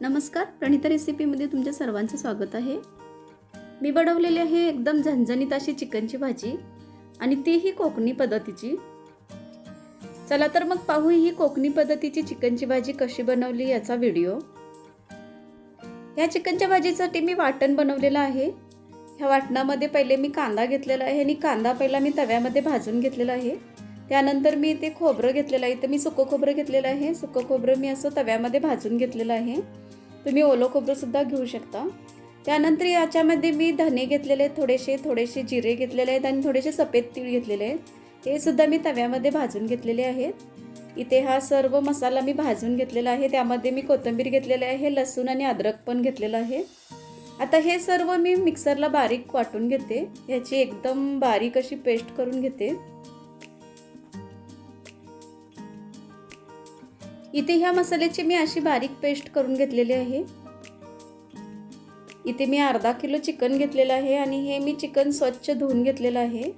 नमस्कार प्रणिता रेसिपीमध्ये तुमच्या सर्वांचं स्वागत आहे. मी बनवलेली आहे एकदम झणझणीत अशी चिकनची भाजी आणि तीही कोकणी पद्धतीची. चला तर मग पाहू ही कोकणी पद्धतीची चिकनची भाजी कशी बनवली याचा व्हिडिओ ह्या चिकनच्या भाजीसाठी मी वाटण बनवलेलं आहे. ह्या वाटणामध्ये पहिले मी कांदा घेतलेला आहे आणि कांदा पहिला मी तव्यामध्ये भाजून घेतलेला आहे. त्यानंतर मी ते खोबरं घेतलेलं आहे. तर मी सुकं खोबरं घेतलेलं आहे. सुकं खोबरं मी असं तव्यामध्ये भाजून घेतलेलं आहे. तुम्ही ओलं खोबरंसुद्धा घेऊ शकता. त्यानंतर याच्यामध्ये मी धने घेतलेले आहेत. थोडेसे थोडेसे जिरे घेतलेले आहेत आणि थोडेसे सफेद तीळ घेतलेले आहेत. हे सुद्धा मी तव्यामध्ये भाजून घेतलेले आहेत. इथे हा सर्व मसाला मी भाजून घेतलेला आहे. त्यामध्ये मी कोथिंबीर घेतलेले आहे. लसूण आणि अद्रक पण घेतलेलं आहे. आता हे सर्व मी मिक्सरला बारीक वाटून घेते. ह्याची एकदम बारीक अशी पेस्ट करून घेते. इथे ह्या मसाल्याची मी अशी बारीक पेस्ट करून घेतलेली आहे. इथे मी अर्धा किलो चिकन घेतलेलं आहे आणि हे मी चिकन स्वच्छ धुवून घेतलेलं आहे.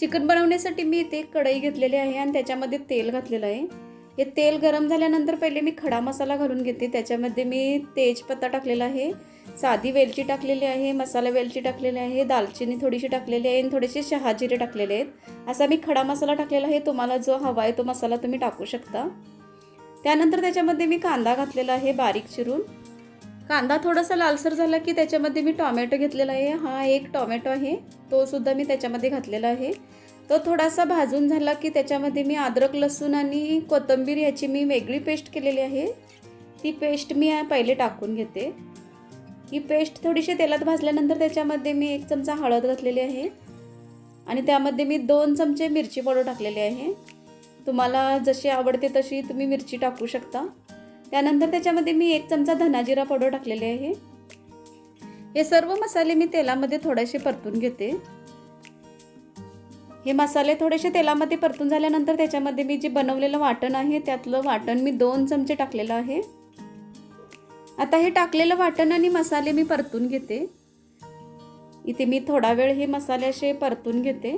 चिकन बनवण्यासाठी मी इथे कढई घेतलेली आहे आणि त्याच्यामध्ये तेल घातलेलं आहे. हे तेल गरम झाल्यानंतर पहिले मी खडा मसाला घालून घेते. त्याच्यामध्ये मी तेजपत्ता टाकलेला आहे. साधी वेलची टाकलेली आहे मसाला वेलची टाकलेली आहे दालचिनी थोडीशी टाकलेली आहे आणि थोडेसे शहाजिरे टाकलेले आहेत. असा मी खडा मसाला टाकलेला आहे तुम्हाला जो हवा आहे तो मसाला तुम्ही टाकू शकता. त्यानंतर त्याच्यामध्ये मी कांदा घातलेला आहे बारीक चिरून. कांदा थोडासा लालसर झाला की त्याच्यामध्ये मी टॉमॅटो घेतलेला आहे. हा एक टॉमॅटो आहे तो सुद्धा मी त्याच्यामध्ये घातलेला आहे. तो थोडासा भाजून झाला की त्याच्यामध्ये मी अद्रक लसूण आणि कोथिंबीर याची मी वेगळी पेस्ट केलेली आहे. ती पेस्ट मी पहिले टाकून घेते. ही पेस्ट थोडीशी तेलात भाजल्यानंतर त्याच्यामध्ये मी एक चमचा हळद घातलेली आहे. आणि त्यामध्ये मी दोन चमचे मिरची पावडर टाकलेली आहे. तुम्हाला जशी आवडते तशी तुम्ही मिरची टाकू शकता. त्यानंतर त्याच्यामध्ये मी एक चमचा धनाजिरा पावडर टाकलेली आहे. हे सर्व मसाले मी तेलामध्ये थोडेसे परतून घेते. हे मसाले थोडेसे तेलामध्ये परतून झाल्यानंतर त्याच्यामध्ये मी जे बनवलेलं वाटण आहे त्यातलं वाटण मी दोन चमचे टाकलेलं आहे. आता हे टाकलेलं वाटण आणि मसाले मी परतून घेते. इथे मी थोडा वेळ हे मसाले असे परतून घेते.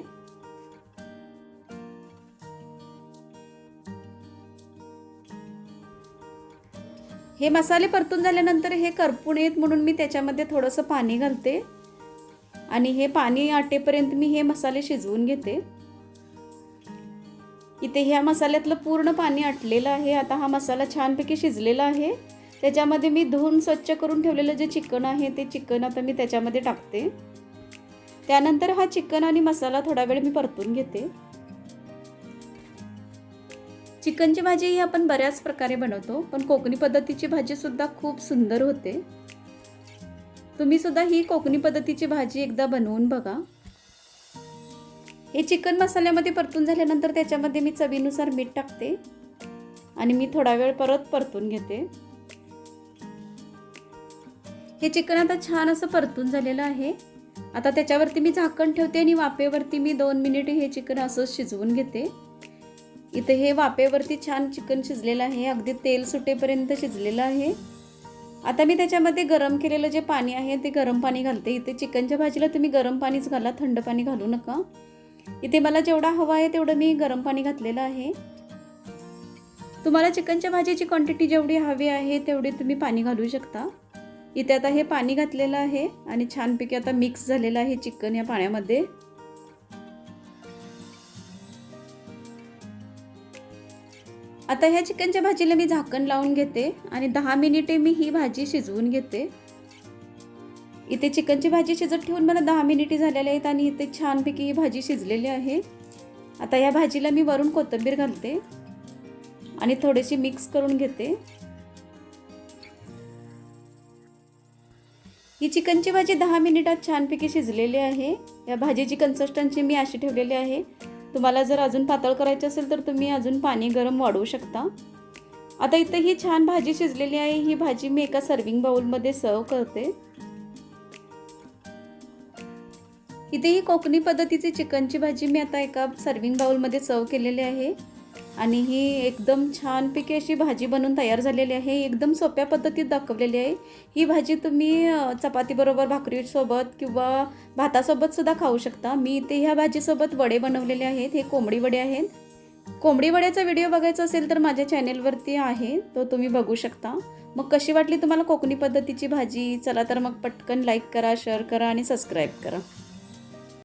हे मसाले परतून झाल्यानंतर हे करपून येत म्हणून मी त्याच्यामध्ये थोडंसं पाणी घालते. आणि हे पाणी आटेपर्यंत मी हे मसाले शिजवून घेते. इथे ह्या मसाल्यातलं पूर्ण पाणी आटलेलं आहे. आता हा मसाला छानपैकी शिजलेला आहे. त्याच्यामध्ये मी धुवून स्वच्छ करून ठेवलेलं जे चिकन आहे ते चिकन आता मी त्याच्यामध्ये टाकते. त्यानंतर हा चिकन आणि मसाला थोडा वेळ मी परतून घेते. चिकनची भाजी ही आपण बऱ्याच प्रकारे बनवतो पण कोकणी पद्धतीची भाजीसुद्धा खूप सुंदर होते. तुम्ही सुद्धा ही कोकणी पद्धतीची भाजी एकदा बनवून बघा. हे चिकन मसाल्यामध्ये परतून झाल्यानंतर त्याच्यामध्ये मी चवीनुसार मीठ टाकते आणि मी थोडा वेळ परत परतून घेते. हे चिकन आता छान असं परतून झालेलं आहे. आता त्याच्यावरती मी झाकण ठेवते आणि वाफेवरती मी दोन मिनिट हे चिकन असं शिजवून घेते. इथे हे वाफेवरती छान चिकन शिजलेलं आहे. अगदी तेल सुटेपर्यंत शिजलेलं आहे. आता मी त्याच्यामध्ये गरम केलेलं जे पाणी आहे ते गरम पाणी घालते. इथे चिकनच्या भाजीला तुम्ही गरम पाणीच घाला थंड पाणी घालू नका. इथे मला जेवढा हवा आहे तेवढं मी गरम पाणी घातलेलं आहे. तुम्हाला चिकनच्या भाजीची क्वांटिटी जेवढी हवी आहे तेवढी तुम्ही पाणी घालू शकता. इथे आता हे पाणी घातलेलं आहे आणि छानपैकी आता मिक्स झालेलं आहे चिकन या पाण्यामध्ये. आता ह्या चिकनच्या भाजीला मी झाकण लावून घेते आणि दहा मिनिटे मी ही भाजी शिजवून घेते. इथे चिकनची भाजी शिजत ठेवून मला दहा मिनिटे झालेले आहेत आणि इथे छानपैकी ही भाजी शिजलेली आहे. आता या भाजीला मी वरून कोथिंबीर घालते आणि थोडीशी मिक्स करून घेते. ही चिकनची भाजी दहा मिनिटात छानपैकी शिजलेली आहे. या भाजीची कन्सिस्टन्सी मी अशी ठेवलेली आहे. तुम्हाला जर अजून पातळ करायची असेल तर तुम्ही अजून पाणी गरम वाढवू शकता. आता इथं ही छान भाजी शिजलेली आहे. ही भाजी मी एका सर्विंग बाउलमध्ये सर्व करते. इथे ही कोकणी पद्धतीची चिकनची भाजी मी आता एका सर्विंग बाउलमध्ये सर्व केलेली आहे. आणि ही एकदम छानपैकी अशी भाजी बनवून तयार झालेली आहे. एकदम सोप्या पद्धतीत दाखवलेली आहे. ही भाजी तुम्ही चपातीबरोबर भाकरीसोबत किंवा भातासोबत सुद्धा खाऊ शकता. मी इथे ह्या भाजीसोबत वडे बनवलेले आहेत. हे कोंबडी वडे आहेत. कोंबडी वड्याचा व्हिडिओ बघायचा असेल तर माझ्या चॅनेलवरती आहे. तो तुम्ही बघू शकता. मग कशी वाटली तुम्हाला कोकणी पद्धतीची भाजी? चला तर मग पटकन लाईक करा शेअर करा आणि सबस्क्राईब करा.